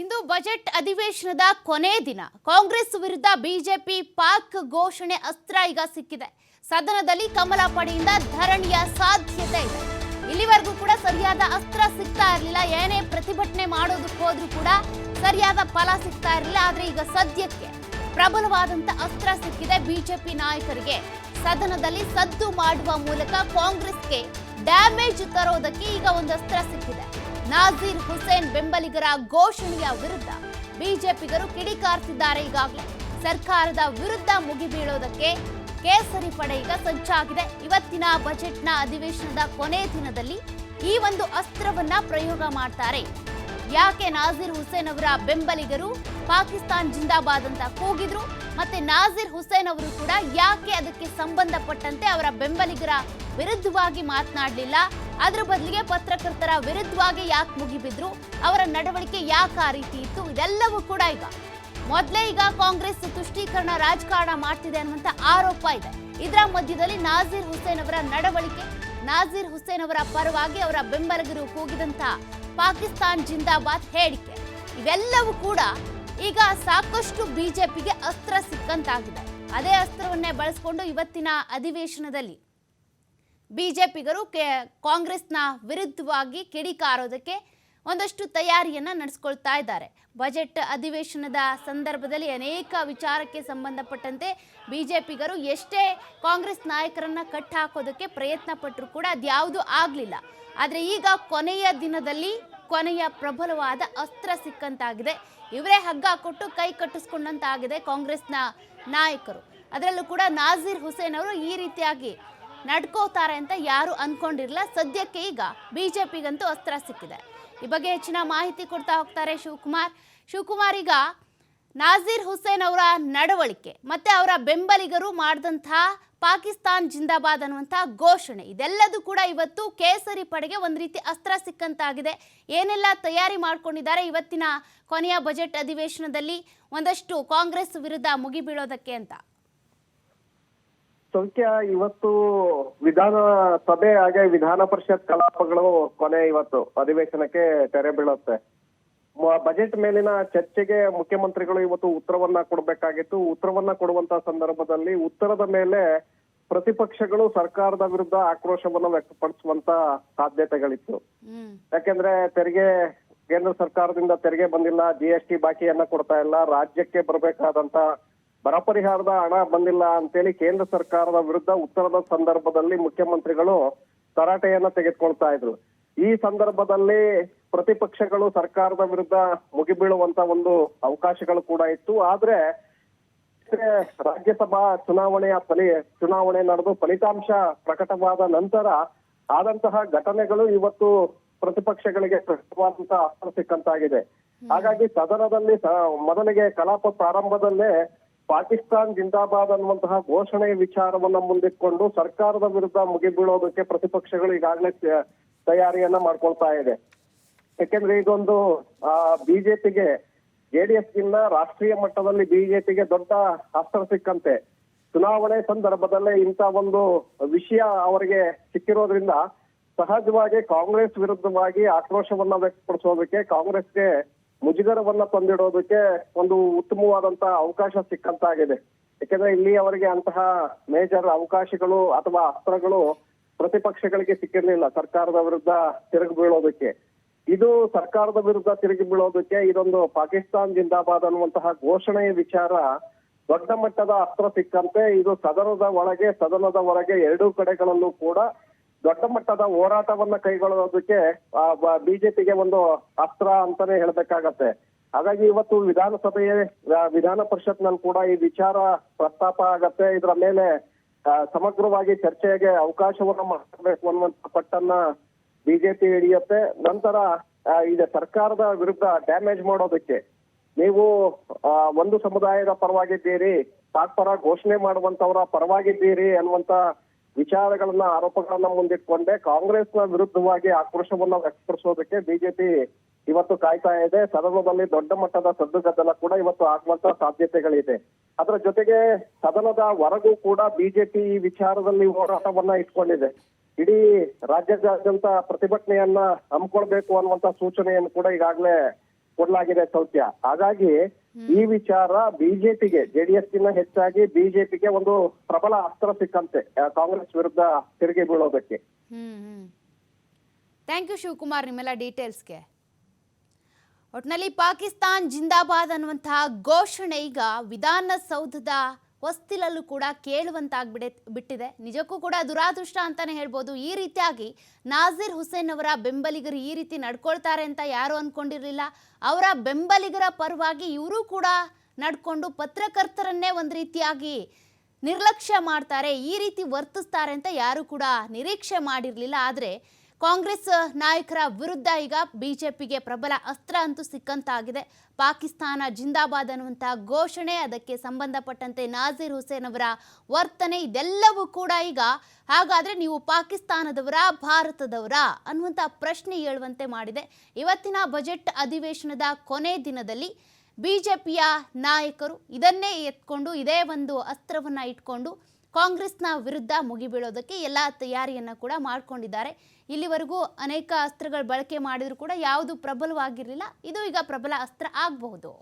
ಇಂದು budget ಅಧಿವೇಶನದ ಕೊನೆ ದಿನ. ಕಾಂಗ್ರೆಸ್ ವಿರುದ್ಧ ಬಿಜೆಪಿ ಪಾಕ್ ಘೋಷಣೆ ಅಸ್ತ್ರ ಈಗ ಸಿಕ್ಕಿದೆ. ಸದನದಲ್ಲಿ ಕಮಲ ಪಡೆಯಿಂದ ಧರಣಿಯ ಸಾಧ್ಯತೆ ಇದೆ. ಇಲ್ಲಿವರೆಗೂ ಕೂಡ ಸರಿಯಾದ ಅಸ್ತ್ರ ಸಿಗ್ತಾ ಇರಲಿಲ್ಲ. ಏನೇ ಪ್ರತಿಭಟನೆ ಮಾಡೋದಕ್ಕೆ ಹೋದ್ರೂ ಕೂಡ ಸರಿಯಾದ ಫಲ ಸಿಗ್ತಾ ಇರಲಿಲ್ಲ. ಆದ್ರೆ ಈಗ ಸದ್ಯಕ್ಕೆ ಪ್ರಬಲವಾದಂತ ಅಸ್ತ್ರ ಸಿಕ್ಕಿದೆ ಬಿಜೆಪಿ ನಾಯಕರಿಗೆ. ಸದನದಲ್ಲಿ ಸದ್ದು ಮಾಡುವ ಮೂಲಕ ಕಾಂಗ್ರೆಸ್ಗೆ ಡ್ಯಾಮೇಜ್ ತರೋದಕ್ಕೆ ಈಗ ಒಂದು ಅಸ್ತ್ರ ಸಿಕ್ಕಿದೆ. ನಾಜೀರ್ ಹುಸೇನ್ ಬೆಂಬಲಿಗರ ಘೋಷಣೆಯ ವಿರುದ್ಧ ಬಿಜೆಪಿಗರು ಕಿಡಿಕಾರ್ತಿದ್ದಾರೆ ಈಗಾಗಲೇ. ಸರ್ಕಾರದ ವಿರುದ್ಧ ಮುಗಿಬೀಳೋದಕ್ಕೆ ಕೇಸರಿ ಪಡೆ ಈಗ ಸಜ್ಜಾಗಿದೆ ಇವತ್ತಿನ ಬಜೆಟ್ನ ಅಧಿವೇಶನದ ಕೊನೆ ದಿನದಲ್ಲಿ ಈ ಒಂದು ಅಸ್ತ್ರವನ್ನ ಪ್ರಯೋಗ ಮಾಡ್ತಾರೆ. ಯಾಕೆ ನಾಜೀರ್ ಹುಸೇನ್ ಅವರ ಬೆಂಬಲಿಗರು ಪಾಕಿಸ್ತಾನ್ ಜಿಂದಾಬಾದ್ ಅಂತ ಕೂಗಿದ್ರು, ಮತ್ತೆ ನಾಜೀರ್ ಹುಸೇನ್ ಅವರು ಕೂಡ ಯಾಕೆ ಅದಕ್ಕೆ ಸಂಬಂಧಪಟ್ಟಂತೆ ಅವರ ಬೆಂಬಲಿಗರ ವಿರುದ್ಧವಾಗಿ ಮಾತನಾಡಲಿಲ್ಲ. ಅದರ ಬದಲಿಗೆ ಪತ್ರಕರ್ತರ ವಿರುದ್ಧವಾಗಿ ಯಾಕೆ ಮುಗಿಬಿದ್ರು? ಅವರ ನಡವಳಿಕೆ ಯಾಕೆ ಆ ರೀತಿ ಇತ್ತು? ಇದೆಲ್ಲವೂ ಕೂಡ ಈಗ ಮೊದಲೇ ಈಗ ಕಾಂಗ್ರೆಸ್ ತುಷ್ಟೀಕರಣ ರಾಜಕಾರಣ ಮಾಡ್ತಿದೆ ಅನ್ನುವಂತ ಆರೋಪ ಇದೆ. ಇದರ ಮಧ್ಯದಲ್ಲಿ ನಾಜೀರ್ ಹುಸೇನ್ ಅವರ ನಡವಳಿಕೆ, ನಾಜೀರ್ ಹುಸೇನ್ ಅವರ ಪರವಾಗಿ ಅವರ ಬೆಂಬಲಿಗರು ಕೂಗಿದಂತ ಪಾಕಿಸ್ತಾನ್ ಜಿಂದಾಬಾದ್ ಹೇಳಿಕೆ. ಇವೆಲ್ಲವೂ ಕೂಡ ಈಗ ಸಾಕಷ್ಟು ಬಿಜೆಪಿಗೆ ಅಸ್ತ್ರ ಸಿಕ್ಕಂತಾಗಿದೆ. ಅದೇ ಅಸ್ತ್ರವನ್ನೇ ಬಳಸಿಕೊಂಡು ಇವತ್ತಿನ ಅಧಿವೇಶನದಲ್ಲಿ ಬಿಜೆಪಿಗರು ಕೆ ಕಾಂಗ್ರೆಸ್ನ ವಿರುದ್ಧವಾಗಿ ಕಿಡಿಕಾರೋದಕ್ಕೆ ಒಂದಷ್ಟು ತಯಾರಿಯನ್ನು ನಡೆಸ್ಕೊಳ್ತಾ ಇದ್ದಾರೆ. ಬಜೆಟ್ ಅಧಿವೇಶನದ ಸಂದರ್ಭದಲ್ಲಿ ಅನೇಕ ವಿಚಾರಕ್ಕೆ ಸಂಬಂಧಪಟ್ಟಂತೆ ಬಿಜೆಪಿಗರು ಎಷ್ಟೇ ಕಾಂಗ್ರೆಸ್ ನಾಯಕರನ್ನು ಕಟ್ ಹಾಕೋದಕ್ಕೆ ಪ್ರಯತ್ನ ಪಟ್ಟರು ಕೂಡ ಅದ್ಯಾವುದು ಆಗಲಿಲ್ಲ. ಆದರೆ ಈಗ ಕೊನೆಯ ದಿನದಲ್ಲಿ ಕೊನೆಯ ಪ್ರಬಲವಾದ ಅಸ್ತ್ರ ಸಿಕ್ಕಂತಾಗಿದೆ. ಇವರೇ ಹಗ್ಗ ಕೊಟ್ಟು ಕೈ ಕಟ್ಟಿಸ್ಕೊಂಡಂತಾಗಿದೆ ಕಾಂಗ್ರೆಸ್ನ ನಾಯಕರು. ಅದರಲ್ಲೂ ಕೂಡ ನಾಜೀರ್ ಹುಸೇನ್ ಅವರು ಈ ರೀತಿಯಾಗಿ ನಡ್ಕೋತಾರೆ ಅಂತ ಯಾರು ಅನ್ಕೊಂಡಿರಲಿಲ್ಲ. ಸದ್ಯಕ್ಕೆ ಈಗ ಬಿಜೆಪಿಗಂತೂ ಅಸ್ತ್ರ ಸಿಕ್ಕಿದೆ. ಈ ಬಗ್ಗೆ ಹೆಚ್ಚಿನ ಮಾಹಿತಿ ಕೊಡ್ತಾ ಹೋಗ್ತಾರೆ ಶಿವಕುಮಾರ್. ಶಿವಕುಮಾರ್, ಈಗ ನಾಜೀರ್ ಹುಸೇನ್ ಅವರ ನಡವಳಿಕೆ ಮತ್ತೆ ಅವರ ಬೆಂಬಲಿಗರು ಮಾಡಿದಂತಹ ಪಾಕಿಸ್ತಾನ್ ಜಿಂದಾಬಾದ್ ಅನ್ನುವಂಥ ಘೋಷಣೆ, ಇದೆಲ್ಲದೂ ಕೂಡ ಇವತ್ತು ಕೇಸರಿ ಪಡೆಗೆ ಒಂದು ರೀತಿ ಅಸ್ತ್ರ ಸಿಕ್ಕಂತಾಗಿದೆ. ಏನೆಲ್ಲ ತಯಾರಿ ಮಾಡ್ಕೊಂಡಿದ್ದಾರೆ ಇವತ್ತಿನ ಕೊನೆಯ ಬಜೆಟ್ ಅಧಿವೇಶನದಲ್ಲಿ? ಒಂದಷ್ಟು ಕಾಂಗ್ರೆಸ್ ವಿರುದ್ಧ ಮುಗಿಬೀಳೋದಕ್ಕೆ ಅಂತ. ಸೌಖ್ಯ ಇವತ್ತು ವಿಧಾನ ಸಭೆ ಹಾಗೆ ವಿಧಾನ ಪರಿಷತ್ ಕಲಾಪಗಳು ಕೊನೆ ಇವತ್ತು ಅಧಿವೇಶನಕ್ಕೆ ತೆರೆ ಬೀಳುತ್ತೆ. ಬಜೆಟ್ ಮೇಲಿನ ಚರ್ಚೆಗೆ ಮುಖ್ಯಮಂತ್ರಿಗಳು ಇವತ್ತು ಉತ್ತರವನ್ನ ಕೊಡಬೇಕಾಗಿತ್ತು. ಉತ್ತರವನ್ನ ಕೊಡುವಂತ ಸಂದರ್ಭದಲ್ಲಿ ಉತ್ತರದ ಮೇಲೆ ಪ್ರತಿಪಕ್ಷಗಳು ಸರ್ಕಾರದ ವಿರುದ್ಧ ಆಕ್ರೋಶವನ್ನ ವ್ಯಕ್ತಪಡಿಸುವಂತ ಸಾಧ್ಯತೆಗಳಿತ್ತು. ಯಾಕೆಂದ್ರೆ ತೆರಿಗೆ ಕೇಂದ್ರ ಸರ್ಕಾರದಿಂದ ತೆರಿಗೆ ಬಂದಿಲ್ಲ ಜಿ ಎಸ್ ಟಿ ಬಾಕಿಯನ್ನ ಕೊಡ್ತಾ ಇಲ್ಲ ರಾಜ್ಯಕ್ಕೆ ಬರಬೇಕಾದಂತ ಬರ ಪರಿಹಾರದ ಹಣ ಬಂದಿಲ್ಲ ಅಂತೇಳಿ ಕೇಂದ್ರ ಸರ್ಕಾರದ ವಿರುದ್ಧ ಉತ್ತರದ ಸಂದರ್ಭದಲ್ಲಿ ಮುಖ್ಯಮಂತ್ರಿಗಳು ತರಾಟೆಯನ್ನ ತೆಗೆದುಕೊಳ್ತಾ ಇದ್ರು. ಈ ಸಂದರ್ಭದಲ್ಲಿ ಪ್ರತಿಪಕ್ಷಗಳು ಸರ್ಕಾರದ ವಿರುದ್ಧ ಮುಗಿಬೀಳುವಂತ ಒಂದು ಅವಕಾಶಗಳು ಕೂಡ ಇತ್ತು. ಆದ್ರೆ ರಾಜ್ಯಸಭಾ ಚುನಾವಣೆಯ ಫಲಿ ಚುನಾವಣೆ ನಡೆದು ಫಲಿತಾಂಶ ಪ್ರಕಟವಾದ ನಂತರ ಆದಂತಹ ಘಟನೆಗಳು ಇವತ್ತು ಪ್ರತಿಪಕ್ಷಗಳಿಗೆ ಪ್ರಕಟವಾದಂತಹ ಅಸ್ತ್ರ ಸಿಕ್ಕಂತಾಗಿದೆ. ಹಾಗಾಗಿ ಸದನದಲ್ಲಿ ಮೊದಲಿಗೆ ಕಲಾಪ ಪ್ರಾರಂಭದಲ್ಲೇ ಪಾಕಿಸ್ತಾನ್ ಜಿಂದಾಬಾದ್ ಅನ್ನುವಂತಹ ಘೋಷಣೆ ವಿಚಾರವನ್ನ ಮುಂದಿಟ್ಕೊಂಡು ಸರ್ಕಾರದ ವಿರುದ್ಧ ಮುಗಿಬೀಳೋದಕ್ಕೆ ಪ್ರತಿಪಕ್ಷಗಳು ಈಗಾಗಲೇ ತಯಾರಿಯನ್ನ ಮಾಡ್ಕೊಳ್ತಾ ಇದೆ. ಯಾಕೆಂದ್ರೆ ಇದೊಂದು ಬಿಜೆಪಿಗೆ ಜೆಡಿಎಸ್ ಗಿನ್ನ ರಾಷ್ಟ್ರೀಯ ಮಟ್ಟದಲ್ಲಿ ಬಿಜೆಪಿಗೆ ದೊಡ್ಡ ಅಸ್ತ್ರ ಸಿಕ್ಕಂತೆ. ಚುನಾವಣೆ ಸಂದರ್ಭದಲ್ಲೇ ಇಂಥ ಒಂದು ವಿಷಯ ಅವರಿಗೆ ಸಿಕ್ಕಿರೋದ್ರಿಂದ ಸಹಜವಾಗಿ ಕಾಂಗ್ರೆಸ್ ವಿರುದ್ಧವಾಗಿ ಆಕ್ರೋಶವನ್ನ ವ್ಯಕ್ತಪಡಿಸೋದಕ್ಕೆ ಕಾಂಗ್ರೆಸ್ಗೆ ಮುಜುಗರವನ್ನ ತಂದಿಡೋದಕ್ಕೆ ಒಂದು ಉತ್ತಮವಾದಂತಹ ಅವಕಾಶ ಸಿಕ್ಕಂತಾಗಿದೆ. ಯಾಕೆಂದ್ರೆ ಇಲ್ಲಿ ಅವರಿಗೆ ಅಂತಹ ಮೇಜರ್ ಅವಕಾಶಗಳು ಅಥವಾ ಅಸ್ತ್ರಗಳು ಪ್ರತಿಪಕ್ಷಗಳಿಗೆ ಸಿಕ್ಕಿರ್ಲಿಲ್ಲ ಸರ್ಕಾರದ ವಿರುದ್ಧ ತಿರುಗಿ ಬೀಳೋದಕ್ಕೆ. ಇದು ಸರ್ಕಾರದ ವಿರುದ್ಧ ತಿರುಗಿ ಬೀಳೋದಕ್ಕೆ ಇದೊಂದು ಪಾಕಿಸ್ತಾನ್ ಜಿಂದಾಬಾದ್ ಅನ್ನುವಂತಹ ಘೋಷಣೆಯ ವಿಚಾರ ದೊಡ್ಡ ಮಟ್ಟದ ಅಸ್ತ್ರ ಸಿಕ್ಕಂತೆ. ಇದು ಸದನದ ಒಳಗೆ, ಸದನದ ಹೊರಗೆ ಎರಡೂ ಕಡೆಗಳಲ್ಲೂ ಕೂಡ ದೊಡ್ಡ ಮಟ್ಟದ ಹೋರಾಟವನ್ನ ಕೈಗೊಳ್ಳೋದಕ್ಕೆ ಬಿಜೆಪಿಗೆ ಒಂದು ಅಸ್ತ್ರ ಅಂತಾನೆ ಹೇಳ್ಬೇಕಾಗತ್ತೆ. ಹಾಗಾಗಿ ಇವತ್ತು ವಿಧಾನಸಭೆಯ ವಿಧಾನ ಪರಿಷತ್ನಲ್ಲಿ ಕೂಡ ಈ ವಿಚಾರ ಪ್ರಸ್ತಾಪ ಆಗತ್ತೆ. ಇದರ ಮೇಲೆ ಸಮಗ್ರವಾಗಿ ಚರ್ಚೆಗೆ ಅವಕಾಶವನ್ನು ಮಾಡಬೇಕು ಅನ್ನುವಂತ ಪಟ್ಟನ್ನ ಬಿಜೆಪಿ ಹಿಡಿಯುತ್ತೆ. ನಂತರ ಈಗ ಸರ್ಕಾರದ ವಿರುದ್ಧ ಡ್ಯಾಮೇಜ್ ಮಾಡೋದಕ್ಕೆ ನೀವು ಒಂದು ಸಮುದಾಯದ ಪರವಾಗಿದ್ದೀರಿ, ತಾತ್ಪರ ಪರ ಘೋಷಣೆ ಮಾಡುವಂತವರ ಪರವಾಗಿದ್ದೀರಿ ಅನ್ನುವಂತ ವಿಚಾರಗಳನ್ನ, ಆರೋಪಗಳನ್ನ ಮುಂದಿಟ್ಕೊಂಡೆ. ಕಾಂಗ್ರೆಸ್ನ ವಿರುದ್ಧವಾಗಿ ಆಕ್ರೋಶವನ್ನ ವ್ಯಕ್ತಪಡಿಸೋದಕ್ಕೆ ಬಿಜೆಪಿ ಇವತ್ತು ಕಾಯ್ತಾ ಇದೆ. ಸದನದಲ್ಲಿ ದೊಡ್ಡ ಮಟ್ಟದ ಸದ್ದುಗದ್ದಲ ಕೂಡ ಇವತ್ತು ಆಗುವಂತ ಸಾಧ್ಯತೆಗಳಿದೆ. ಅದರ ಜೊತೆಗೆ ಸದನದ ಹೊರಗೂ ಕೂಡ ಬಿಜೆಪಿ ಈ ವಿಚಾರದಲ್ಲಿ ಹೋರಾಟವನ್ನ ಇಟ್ಕೊಂಡಿದೆ. ಇಡೀ ರಾಜ್ಯಾದ್ಯಂತ ಪ್ರತಿಭಟನೆಯನ್ನ ಹಮ್ಮಿಕೊಳ್ಬೇಕು ಅನ್ನುವಂತ ಸೂಚನೆಯನ್ನು ಕೂಡ ಈಗಾಗಲೇ ಕೊಡಲಾಗಿದೆ ಸೌತ್ಯ ಹಾಗಾಗಿ ಈ ವಿಚಾರ ಬಿಜೆಪಿಗೆ ಜೆಡಿಎಸ್ ಗಿನ್ನ ಹೆಚ್ಚಾಗಿ ಬಿಜೆಪಿಗೆ ಒಂದು ಪ್ರಬಲ ಅಸ್ತ್ರ ಸಿಕ್ಕಂತೆ ಕಾಂಗ್ರೆಸ್ ವಿರುದ್ಧ ತಿರುಗಿ ಬೀಳೋದಕ್ಕೆ. ಥ್ಯಾಂಕ್ ಯು ಶಿವಕುಮಾರ್ ನಿಮ್ಮೆಲ್ಲ ಡೀಟೇಲ್ಸ್ಗೆ ಒಟ್ನಲ್ಲಿ ಪಾಕಿಸ್ತಾನ್ ಜಿಂದಾಬಾದ್ ಅನ್ನುವಂತಹ ಘೋಷಣೆ ಈಗ ವಿಧಾನಸೌಧದ ಹೊಸ್ತಿಲಲ್ಲೂ ಕೂಡ ಕೇಳುವಂತಾಗ್ಬಿಡೆ ಬಿಟ್ಟಿದೆ. ನಿಜಕ್ಕೂ ಕೂಡ ದುರಾದೃಷ್ಟ ಅಂತಾನೆ ಹೇಳ್ಬೋದು. ಈ ರೀತಿಯಾಗಿ ನಾಜೀರ್ ಹುಸೇನ್ ಅವರ ಬೆಂಬಲಿಗರು ಈ ರೀತಿ ನಡ್ಕೊಳ್ತಾರೆ ಅಂತ ಯಾರು ಅನ್ಕೊಂಡಿರ್ಲಿಲ್ಲ. ಅವರ ಬೆಂಬಲಿಗರ ಪರವಾಗಿ ಇವರು ಕೂಡ ನಡ್ಕೊಂಡು ಪತ್ರಕರ್ತರನ್ನೇ ಒಂದು ರೀತಿಯಾಗಿ ನಿರ್ಲಕ್ಷ್ಯ ಮಾಡ್ತಾರೆ, ಈ ರೀತಿ ವರ್ತಿಸ್ತಾರೆ ಅಂತ ಯಾರು ಕೂಡ ನಿರೀಕ್ಷೆ ಮಾಡಿರಲಿಲ್ಲ. ಆದರೆ ಕಾಂಗ್ರೆಸ್ ನಾಯಕರ ವಿರುದ್ಧ ಈಗ ಬಿಜೆಪಿಗೆ ಪ್ರಬಲ ಅಸ್ತ್ರ ಅಂತೂ ಸಿಕ್ಕಂತಾಗಿದೆ. ಪಾಕಿಸ್ತಾನ ಜಿಂದಾಬಾದ್ ಅನ್ನುವಂಥ ಘೋಷಣೆ, ಅದಕ್ಕೆ ಸಂಬಂಧಪಟ್ಟಂತೆ ನಾಜೀರ್ ಹುಸೇನ್ ಅವರ ವರ್ತನೆ, ಇದೆಲ್ಲವೂ ಕೂಡ ಈಗ ಹಾಗಾದ್ರೆ ನೀವು ಪಾಕಿಸ್ತಾನದವರ, ಭಾರತದವರ ಅನ್ನುವಂಥ ಪ್ರಶ್ನೆ ಏಳುವಂತೆ ಮಾಡಿದೆ. ಇವತ್ತಿನ ಬಜೆಟ್ ಅಧಿವೇಶನದ ಕೊನೆ ದಿನದಲ್ಲಿ ಬಿಜೆಪಿಯ ನಾಯಕರು ಇದನ್ನೇ ಎತ್ಕೊಂಡು, ಇದೇ ಒಂದು ಅಸ್ತ್ರವನ್ನ ಇಟ್ಕೊಂಡು ಕಾಂಗ್ರೆಸ್ನ ವಿರುದ್ಧ ಮುಗಿಬೀಳೋದಕ್ಕೆ ಎಲ್ಲ ತಯಾರಿಯನ್ನು ಕೂಡ ಮಾಡ್ಕೊಂಡಿದ್ದಾರೆ. ಇಲ್ಲಿವರೆಗೂ ಅನೇಕ ಅಸ್ತ್ರಗಳು ಬಳಕೆ ಮಾಡಿದರೂ ಕೂಡ ಯಾವುದು ಪ್ರಬಲವಾಗಿರಲಿಲ್ಲ. ಇದು ಈಗ ಪ್ರಬಲ ಅಸ್ತ್ರ ಆಗಬಹುದು.